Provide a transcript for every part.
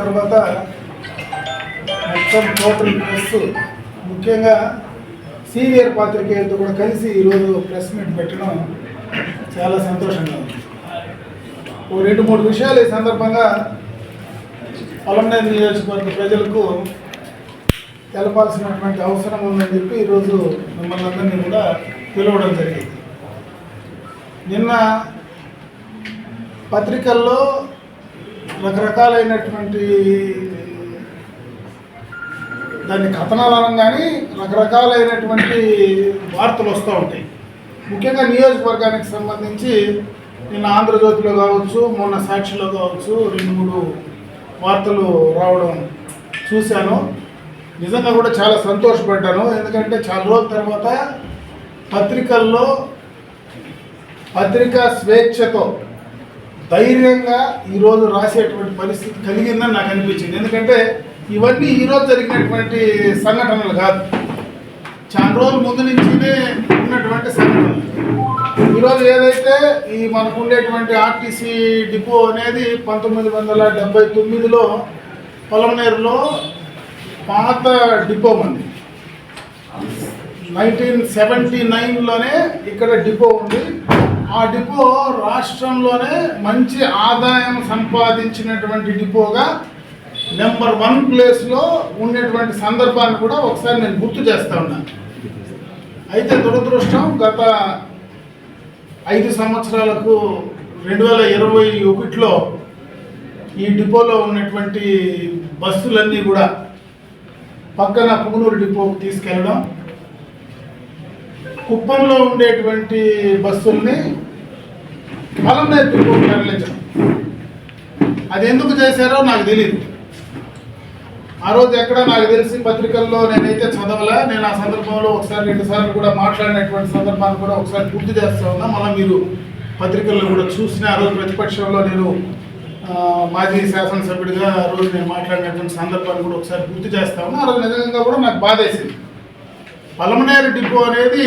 తర్వాత మొత్తం total press ముఖ్యంగా సీనియర్ పాత్రికేయులతో కూడా కలిసి ఈరోజు ప్రెస్ మీట్ పెట్టడం చాలా సంతోషంగా ఉంది. ఓ రెండు మూడు విషయాలు ఈ సందర్భంగా పొలంనేరు నియోజకవర్గ ప్రజలకు తెలపాల్సినటువంటి అవసరం ఉందని చెప్పి ఈరోజు మిమ్మల్ని అందరినీ కూడా పిలవడం జరిగింది. నిన్న పత్రికల్లో రకరకాలైనటువంటి దాన్ని కథనాలు అనగానే రకరకాలైనటువంటి వార్తలు వస్తూ ఉంటాయి. ముఖ్యంగా నియోజకవర్గానికి సంబంధించి నిన్న ఆంధ్రజ్యోతిలో కావచ్చు మొన్న సాక్షిలో కావచ్చు రెండు మూడు వార్తలు రావడం చూశాను. నిజంగా కూడా చాలా సంతోషపడ్డాను. ఎందుకంటే చాలా రోజుల తర్వాత పత్రికల్లో పత్రికా స్వేచ్ఛతో ధైర్యంగా ఈరోజు రాసేటువంటి పరిస్థితి కలిగిందని నాకు అనిపించింది. ఎందుకంటే ఇవన్నీ ఈరోజు జరిగినటువంటి సంఘటనలు కాదు. చాలా రోజుల ముందు నుంచినే ఉన్నటువంటి సంఘటనలు. ఈరోజు ఏదైతే ఈ మనకు ఉండేటువంటి ఆర్టీసీ డిపో అనేది పంతొమ్మిది వందల డెబ్బై తొమ్మిదిలో పొలంనేరులో పాత డిపో మంది నైన్టీన్ సెవెంటీ నైన్లోనే ఇక్కడ డిపో ఉంది. ఆ డిపో రాష్ట్రంలోనే మంచి ఆదాయం సంపాదించినటువంటి డిపోగా నెంబర్ వన్ ప్లేస్లో ఉండేటువంటి సందర్భాన్ని కూడా ఒకసారి నేను గుర్తు చేస్తా ఉన్నాను అయితే దురదృష్టం గత ఐదు సంవత్సరాలకు రెండు వేల ఇరవై ఒకటిలో ఈ డిపోలో ఉన్నటువంటి బస్సులన్నీ కూడా పక్కన పుగనూరు డిపోకు తీసుకెళ్ళడం కుప్పంలో ఉండేటువంటి బస్సుల్ని మలంనేరు డిపోకి తరలించడం. అది ఎందుకు చేశారో నాకు తెలియదు ఆ రోజు ఎక్కడ నాకు తెలిసి పత్రికల్లో నేనైతే చదవలే నేను ఆ సందర్భంలో ఒకసారి రెండు సార్లు కూడా మాట్లాడినటువంటి సందర్భాన్ని కూడా ఒకసారి గుర్తు చేస్తా ఉన్నా. మళ్ళీ మీరు పత్రికల్లో కూడా చూసిన ఆ రోజు ప్రతిపక్షంలో నేను మాజీ శాసనసభ్యుడిగా ఆ రోజు నేను మాట్లాడినటువంటి సందర్భాన్ని కూడా ఒకసారి గుర్తు చేస్తా ఉన్నా. ఆ రోజు నిజంగా కూడా నాకు బాధేసింది. పలమనేరు డిపో అనేది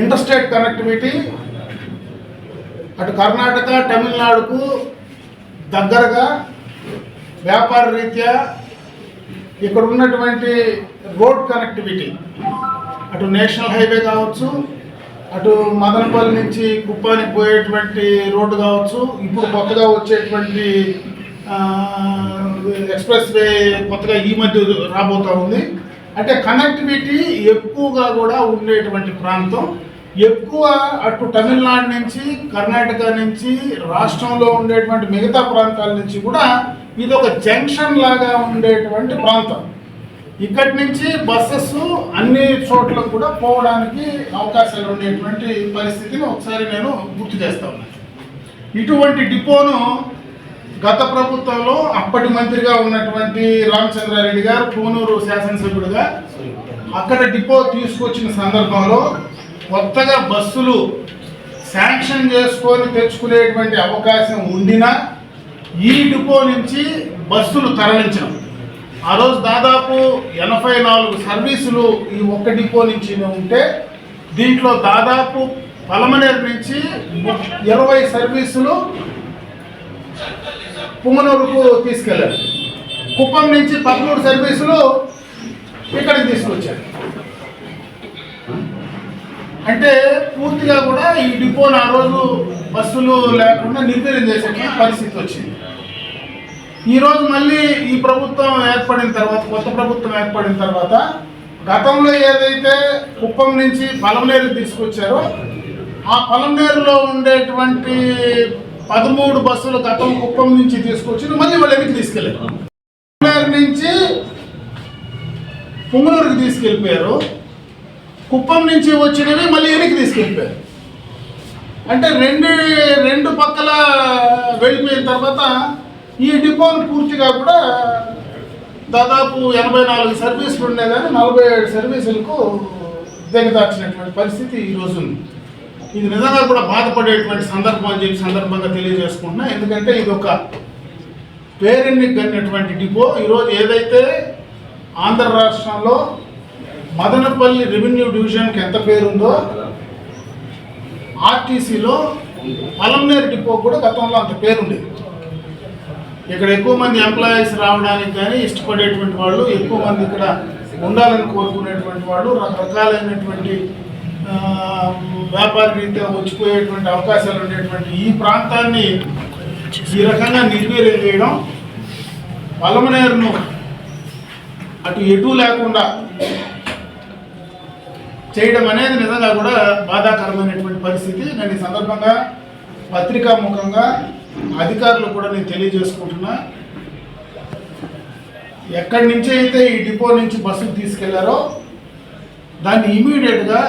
ఇంటర్స్టేట్ కనెక్టివిటీ. అటు కర్ణాటక తమిళనాడుకు దగ్గరగా వ్యాపార రీత్యా ఇక్కడ ఉన్నటువంటి రోడ్ కనెక్టివిటీ. అటు నేషనల్ హైవే కావచ్చు అటు మదనపల్లి నుంచి కుప్పానికి పోయేటువంటి రోడ్డు కావచ్చు ఇప్పుడు కొత్తగా వచ్చేటువంటి ఎక్స్ప్రెస్ వే కొత్తగా ఈ మధ్య రాబోతూ ఉంది. అంటే కనెక్టివిటీ ఎక్కువగా కూడా ఉండేటువంటి ప్రాంతం. ఎక్కువ అటు తమిళనాడు నుంచి కర్ణాటక నుంచి రాష్ట్రంలో ఉండేటువంటి మిగతా ప్రాంతాల నుంచి కూడా ఇది ఒక జంక్షన్ లాగా ఉండేటువంటి ప్రాంతం. ఇక్కడి నుంచి బస్సెస్ అన్ని చోట్ల కూడా పోవడానికి అవకాశాలు ఉండేటువంటి పరిస్థితిని ఒకసారి నేను గుర్తు చేస్తా ఉన్నాను ఇటువంటి డిపోను గత ప్రభుత్వంలో అప్పటి మంత్రిగా ఉన్నటువంటి రామచంద్రారెడ్డి గారు పూనూరు శాసనసభ్యుడిగా అక్కడ డిపో తీసుకొచ్చిన సందర్భంలో కొత్తగా బస్సులు శాంక్షన్ చేసుకొని తెచ్చుకునేటువంటి అవకాశం ఉండినా ఈ డిపో నుంచి బస్సులు తరలించడం. ఆ రోజు దాదాపు ఎనభై నాలుగు సర్వీసులు ఈ ఒక్క డిపో నుంచి ఉంటే దీంట్లో దాదాపు పలమనేరు నుంచి ఇరవై సర్వీసులు పుంగనూరుకు తీసుకెళ్ళారు. కుప్పం నుంచి పదమూడు సర్వీసులు ఇక్కడికి తీసుకొచ్చారు. అంటే పూర్తిగా కూడా ఈ డిపోను ఆ రోజు బస్సులు లేకుండా నిర్వీర్యం చేసే పరిస్థితి వచ్చింది. ఈరోజు మళ్ళీ ఈ ప్రభుత్వం ఏర్పడిన తర్వాత కొత్త ప్రభుత్వం ఏర్పడిన తర్వాత గతంలో ఏదైతే కుప్పం నుంచి పలమనేరు తీసుకొచ్చారో ఆ పలమనేరులో ఉండేటువంటి పదమూడు బస్సులు గతం కుప్పం నుంచి తీసుకొచ్చి మళ్ళీ వాళ్ళు వెనక్కి తీసుకెళ్ళారు నుంచి పుంగనూరుకి తీసుకెళ్ళిపోయారు. కుప్పం నుంచి వచ్చినవి మళ్ళీ వెనక్కి తీసుకెళ్ళిపోయారు. అంటే రెండు రెండు పక్కల వెళ్ళిపోయిన తర్వాత ఈ డిపోను పూర్తిగా కూడా దాదాపు ఎనభై నాలుగు సర్వీసులు ఉండేదాన్ని నలభై ఏడు సర్వీసులకు దిగదార్చినటువంటి పరిస్థితి ఈరోజు ఉంది. ఇది నిజంగా కూడా బాధపడేటువంటి సందర్భం అని చెప్పి సందర్భంగా తెలియజేసుకుంటున్నా. ఎందుకంటే ఇది ఒక పేరెన్ని కన్నటువంటి డిపో. ఈరోజు ఏదైతే ఆంధ్ర రాష్ట్రంలో మదనపల్లి రెవెన్యూ డివిజన్కి ఎంత పేరుందో ఆర్టీసీలో పలంనేరు డిపో కూడా గతంలో అంత పేరుండేది. ఇక్కడ ఎక్కువ మంది ఎంప్లాయీస్ రావడానికి కానీ ఇష్టపడేటువంటి వాళ్ళు ఎక్కువ మంది ఇక్కడ ఉండాలని కోరుకునేటువంటి వాళ్ళు రకరకాలైనటువంటి వ్యాపార రీత్యా వచ్చిపోయేటువంటి అవకాశాలు ఉండేటువంటి ఈ ప్రాంతాన్ని ఈ రకంగా నిర్వీర్యం చేయడం పలమనేరును అటు ఎటు లేకుండా చేయడం అనేది నిజంగా కూడా బాధాకరమైనటువంటి పరిస్థితి. నేను ఈ సందర్భంగా పత్రికా ముఖంగా అధికారులు కూడా నేను తెలియజేసుకుంటున్నా. ఎక్కడి నుంచి అయితే ఈ డిపో నుంచి బస్సులు తీసుకెళ్ళారో దాన్ని ఇమీడియట్గా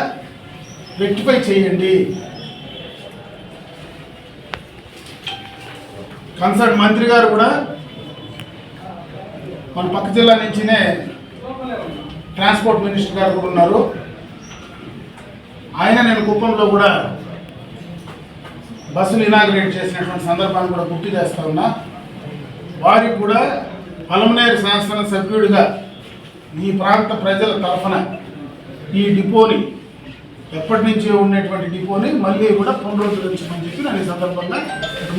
రెక్టిఫై చేయండి. కన్సర్ట్ మంత్రి గారు కూడా మన పక్క జిల్లా నుంచినే ట్రాన్స్పోర్ట్ మినిస్టర్ గారు కూడా ఉన్నారు. ఆయన నేను కుప్పంలో కూడా బస్సులు ఇనాగ్రేట్ చేసినటువంటి సందర్భాన్ని కూడా గుర్తు చేస్తా ఉన్నా. వారికి కూడా పలమనేరు శాసన సభ్యుడిగా ఈ ప్రాంత ప్రజల తరఫున ఈ డిపోని ఎప్పటి నుంచి ఉన్నటువంటి డిపోని మళ్ళీ కూడా పునరుద్ధరించమని చెప్పి నేను ఈ సందర్భంగా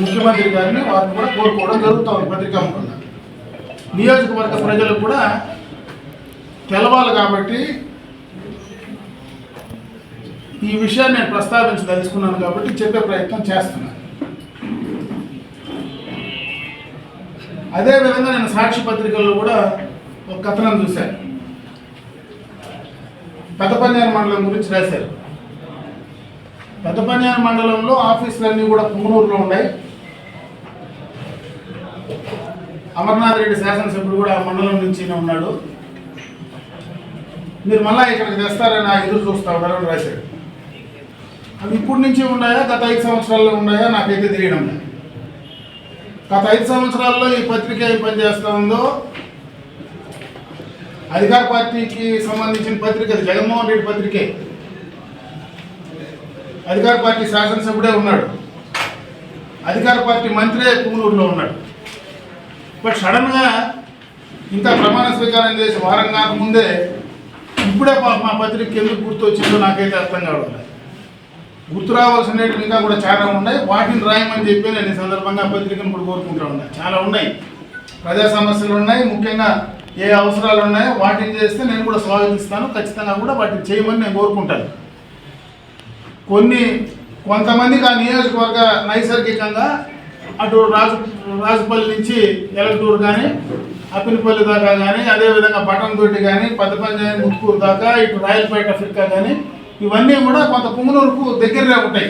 ముఖ్యమంత్రి గారిని వారిని కూడా కోరుకోవడం జరుగుతుంది పత్రికాముఖంగా నియోజకవర్గ ప్రజలు కూడా తెలవాలి కాబట్టి ఈ విషయాన్ని నేను ప్రస్తావించదలుచుకున్నాను కాబట్టి చెప్పే ప్రయత్నం చేస్తున్నాను. అదేవిధంగా నేను సాక్షి పత్రికల్లో కూడా ఒక కథనం చూశాను. పెద్దపల్లి మండలం గురించి రాశారు. పెద్దపన్యాల మండలంలో ఆఫీసులన్నీ కూడా పుంగనూరులో ఉన్నాయి. అమర్నాథ్ రెడ్డి శాసనసభ్యుడు కూడా ఆ మండలం నుంచినే ఉన్నాడు. మీరు మళ్ళా ఇక్కడికి తెస్తారని ఆ ఎదురు చూస్తా ఉన్నారని రాశాడు. అవి ఇప్పటి నుంచి ఉన్నాయా? గత ఐదు సంవత్సరాల్లో ఉన్నాయా? నాకైతే తెలియడం లేదు. గత ఐదు సంవత్సరాల్లో ఈ పత్రిక ఏం పనిచేస్తూ ఉందో అధికార పార్టీకి సంబంధించిన పత్రిక అది జగన్మోహన్ రెడ్డి పత్రికే. అధికార పార్టీ శాసనసభ్యుడే ఉన్నాడు. అధికార పార్టీ మంత్రే పుంగనూరులో ఉన్నాడు. బట్ సడన్గా ఇంత ప్రమాణ స్వీకారం చేసి వారం కాక ముందే ఇప్పుడే పాప మా పత్రిక ఎందుకు గుర్తు వచ్చిందో నాకైతే అర్థం కావడం గుర్తు రావాల్సినవి ఇంకా కూడా చాలా ఉన్నాయి. వాటిని రాయమని చెప్పి నేను ఈ సందర్భంగా పత్రికను కూడా కోరుకుంటా ఉన్నాయి చాలా ఉన్నాయి. ప్రజా సమస్యలు ఉన్నాయి. ముఖ్యంగా ఏ అవసరాలు ఉన్నాయో వాటిని చేస్తే నేను కూడా స్వాగతిస్తాను. ఖచ్చితంగా కూడా వాటిని చేయమని నేను కోరుకుంటాను. కొన్ని కొంతమందికి ఆ నియోజకవర్గ నైసర్గికంగా అటు రాజు రాజుపల్లి నుంచి ఎలక్టూరు కానీ అప్పినపల్లి దాకా కానీ అదేవిధంగా బటన్తోటి కానీ పెద్దపంచాయతీ ముత్కూరు దాకా ఇటు రాయలపేట ఫిర్కా కానీ ఇవన్నీ కూడా కొంత పుంగనూరుకు దగ్గరగా ఉంటాయి.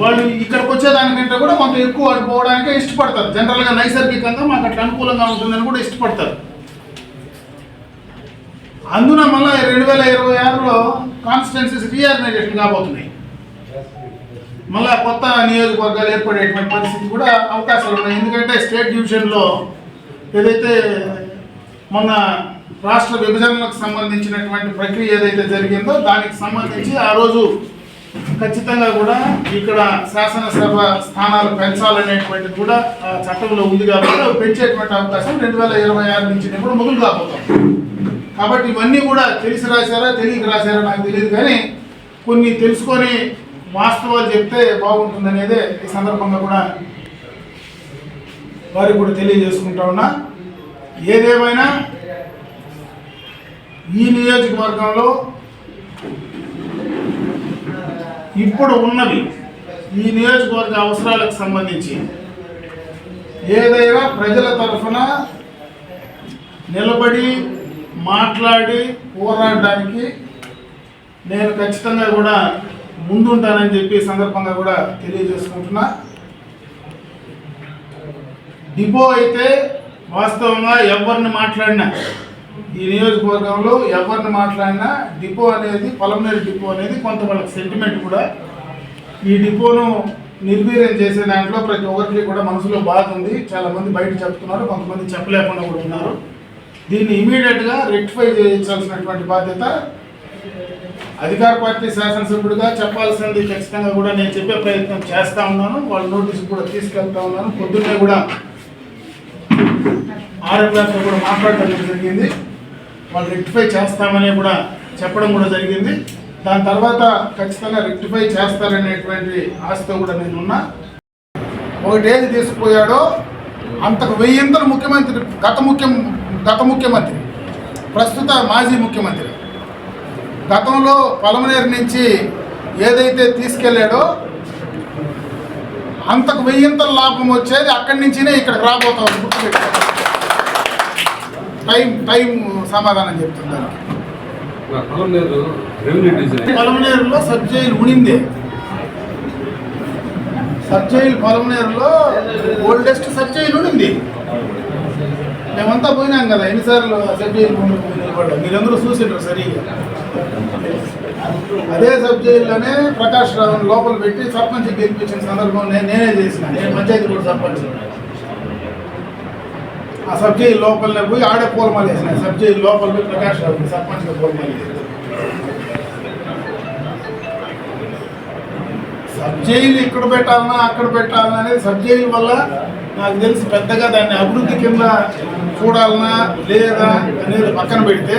వాళ్ళు ఇక్కడికి వచ్చేదానికంటే కూడా కొంత ఎక్కువ అటు పోవడానికే ఇష్టపడతారు. జనరల్గా నైసర్గికంగా మాకు అట్లా అనుకూలంగా ఉంటుందని కూడా ఇష్టపడతారు. అందున మళ్ళీ రెండు వేల ఇరవై ఆరులో కాన్స్టిట్యున్సీస్ రీఆర్గనైజేషన్ కాబోతున్నాయి. మళ్ళా కొత్త నియోజకవర్గాలు ఏర్పడేటువంటి పరిస్థితి కూడా అవకాశాలు ఉన్నాయి. ఎందుకంటే స్టేట్ డివిజన్లో ఏదైతే మొన్న రాష్ట్ర విభజనలకు సంబంధించినటువంటి ప్రక్రియ ఏదైతే జరిగిందో దానికి సంబంధించి ఆ రోజు ఖచ్చితంగా కూడా ఇక్కడ శాసనసభ స్థానాలు పెంచాలనేటువంటిది కూడా ఆ చట్టంలో ఉంది కాబట్టి పెంచేటువంటి అవకాశం రెండు వేల ఇరవై ఆరు నుంచి కూడా మొదలు కాబోతాం కాబట్టి ఇవన్నీ కూడా తెలిసి రాశారా తెలియక రాశారా నాకు తెలియదు కానీ కొన్ని తెలుసుకొని వాస్తవాలు చెప్తే బాగుంటుందనేదే ఈ సందర్భంగా కూడా వారికి కూడా తెలియజేసుకుంటా ఉన్నా. ఏదేమైనా ఈ నియోజకవర్గంలో ఇప్పుడు ఉన్నవి ఈ నియోజకవర్గ అవసరాలకు సంబంధించి ఏదైనా ప్రజల తరఫున నిలబడి మాట్లాడి పోరాడడానికి నేను ఖచ్చితంగా కూడా ముందుంటానని చెప్పి సందర్భంగా కూడా తెలియజేసుకుంటున్నా. డిపో అయితే వాస్తవంగా ఎవరిని మాట్లాడినా ఈ నియోజకవర్గంలో ఎవరిని మాట్లాడినా డిపో అనేది పొలంనేరు డిపో అనేది కొంత వాళ్ళకి సెంటిమెంట్ కూడా. ఈ డిపోను నిర్వీర్యం చేసే దాంట్లో ప్రతి ఒక్కరికి కూడా మనసులో బాధ ఉంది. బయట చెప్తున్నారు కొంతమంది చెప్పలేకుండా కూడా ఉన్నారు. దీన్ని ఇమీడియట్గా రెక్టిఫై చేయించాల్సినటువంటి బాధ్యత అధికార పార్టీ శాసనసభ్యుడిగా చెప్పాల్సింది ఖచ్చితంగా కూడా నేను చెప్పే ప్రయత్నం చేస్తా ఉన్నాను. వాళ్ళ నోటీస్ కూడా తీసుకెళ్తా ఉన్నాను. పొద్దున్నే కూడా ఆర్ఎంఆర్తో కూడా మాట్లాడటం జరిగింది. వాళ్ళు రెక్టిఫై చేస్తామని కూడా చెప్పడం కూడా జరిగింది. దాని తర్వాత ఖచ్చితంగా రెక్టిఫై చేస్తారనేటువంటి ఆశతో కూడా నేను ఉన్నా. ఒకటి ఏది తీసుకుపోయాడో అంతకు వెయ్యింతలు ముఖ్యమంత్రి గత ముఖ్యం గత ముఖ్యమంత్రి ప్రస్తుత మాజీ ముఖ్యమంత్రి. గతంలో పలమనేరు నుంచి ఏదైతే తీసుకెళ్ళాడో అంతకు వెయ్యింతల లాభం వచ్చేది అక్కడి నుంచినే ఇక్కడికి రాబోతాం గుర్తుపెట్టుకో. టైం టైం సమాధానం చెప్తున్నారు పొలమనేరులో సబ్ జైలు ఉనింది. సబ్ జైలు పొలమనేరులో ఓల్డెస్ట్ సబ్ జైలు ఉండింది మేమంతా పోయినాం కదా ఎన్నిసార్లు సబ్ నిలబడ్డాం. మీరందరూ చూసిండ్రు సరిగా అదే సబ్ ప్రకాష్ రావుని లోపల పెట్టి సర్పంచ్ గెలిపించిన సందర్భం నేను నేనే చేసిన. నేను పంచాయతీ కూడా సర్పంచ్. ఆ సబ్ లోపలనే పోయి ఆడే పూలమాల వేసిన. సబ్ లోపల పోయి ప్రకాష్ రావుని సర్పంచ్గా పూలమాల వేసిన. ఇక్కడ పెట్టాలన్నా అక్కడ పెట్టాలన్నా అనేది సబ్ వల్ల నాకు తెలిసి పెద్దగా దాన్ని అభివృద్ధి కింద చూడాలనా లేదా అనేది పక్కన పెడితే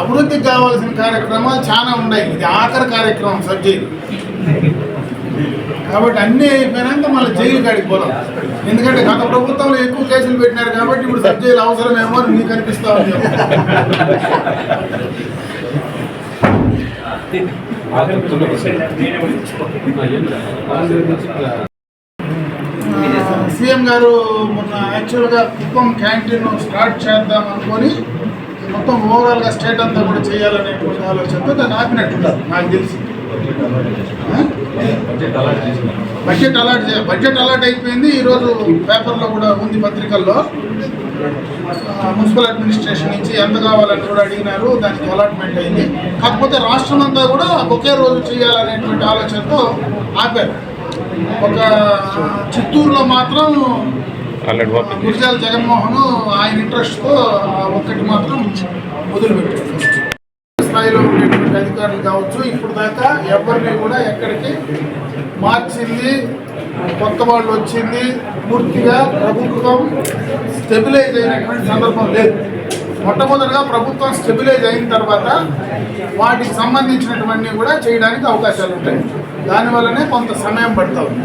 అభివృద్ధికి కావాల్సిన కార్యక్రమాలు చాలా ఉన్నాయి. ఇది ఆఖరి కార్యక్రమం సబ్జెక్ట్ కాబట్టి అన్నీ అయిపోయినాక మళ్ళీ జైలు కాడికి పోదాం. ఎందుకంటే గత ప్రభుత్వంలో ఎక్కువ కేసులు పెట్టినారు కాబట్టి ఇప్పుడు సబ్జెక్టులు అవసరమేమో అని మీకు అనిపిస్తా ఉంది. సీఎం గారు మొన్న యాక్చువల్గా కుప్పం క్యాంటీన్ స్టార్ట్ చేద్దాం అనుకొని మొత్తం ఓవరాల్గా స్టేట్ అంతా కూడా చేయాలనేటువంటి ఆలోచనతో దాన్ని ఆపినట్టున్నారు. నాకు తెలిసి? బడ్జెట్ అలాట్ చే- బడ్జెట్ అలాట్ అయిపోయింది. ఈరోజు పేపర్లో కూడా ఉంది పత్రికల్లో. మున్సిపల్ అడ్మినిస్ట్రేషన్ నుంచి ఎంత కావాలని కూడా అడిగినారు. దానికి అలాట్మెంట్ అయింది. కాకపోతే రాష్ట్రం అంతా కూడా ఒకే రోజు చేయాలనేటువంటి ఆలోచనతో ఆపారు. ఒక చిత్తూరులో మాత్రం గురిజాల జగన్మోహన్ ఆయన ఇంట్రెస్ట్తో ఒక్కటి మాత్రం మొదలుపెట్టారు. ఫస్ట్ స్థాయిలో ఉండేటువంటి అధికారులు కావచ్చు ఇప్పుడు దాకా ఎవరిని కూడా ఎక్కడికి మార్చింది కొత్త వాళ్ళు వచ్చింది పూర్తిగా ప్రభుత్వం స్టెబిలైజ్ అయినటువంటి సందర్భం లేదు. మొట్టమొదటిగా ప్రభుత్వం స్టెబిలైజ్ అయిన తర్వాత వాటికి సంబంధించినటువంటి కూడా చేయడానికి అవకాశాలు ఉంటాయి. దానివల్లనే కొంత సమయం పడుతుంది.